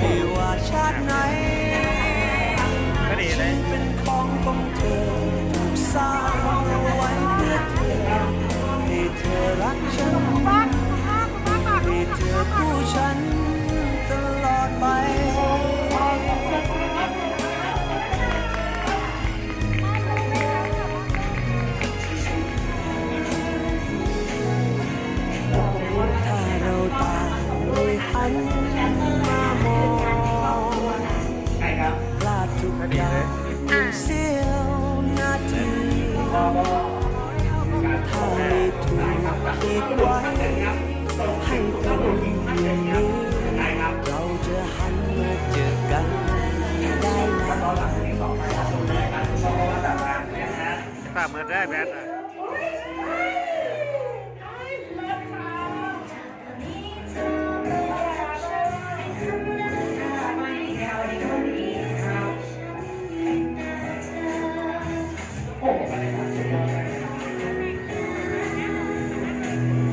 ไม่ว่าชาติไหน นมามองพลาดทุกอย่างเสี้ยวนาทีถ้าไม่ถูกคิดไว้ให้เป็นอย่างนี้เราจะหันมาเจอกันได้ไหมฝากมือได้แบท